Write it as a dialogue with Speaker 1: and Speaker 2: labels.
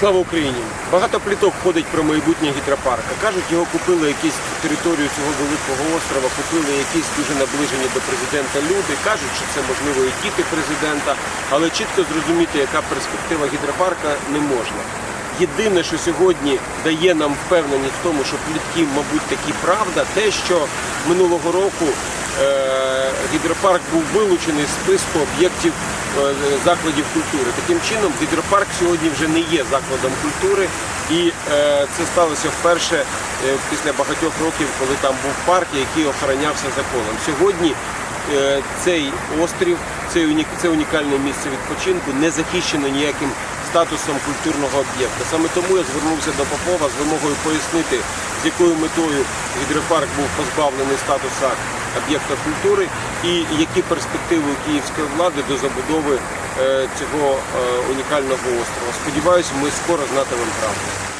Speaker 1: Слава Україні! Багато пліток ходить про майбутнє гідропарка. Кажуть, його купили якісь територію цього великого острова, купили якісь дуже наближені до президента люди. Кажуть, що це можливо і діти президента, але чітко зрозуміти, яка перспектива гідропарка, не можна. Єдине, що сьогодні дає нам впевненість в тому, що плітки, мабуть, такі правда, те, що минулого року гідропарк був вилучений з списку об'єктів е, закладів культури. Таким чином, гідропарк сьогодні вже не є закладом культури, і е, це сталося вперше е, після багатьох років, коли там був парк, який охоронявся законом. Сьогодні е, цей острів, це унікальне місце відпочинку, не захищено ніяким статусом культурного об'єкта. Саме тому я звернувся до Попова з вимогою пояснити, якою метою гідропарк був позбавлений статуса об'єкта культури і які перспективи київської влади до забудови е, цього е, унікального острова. Сподіваюся, ми скоро знатимемо правду.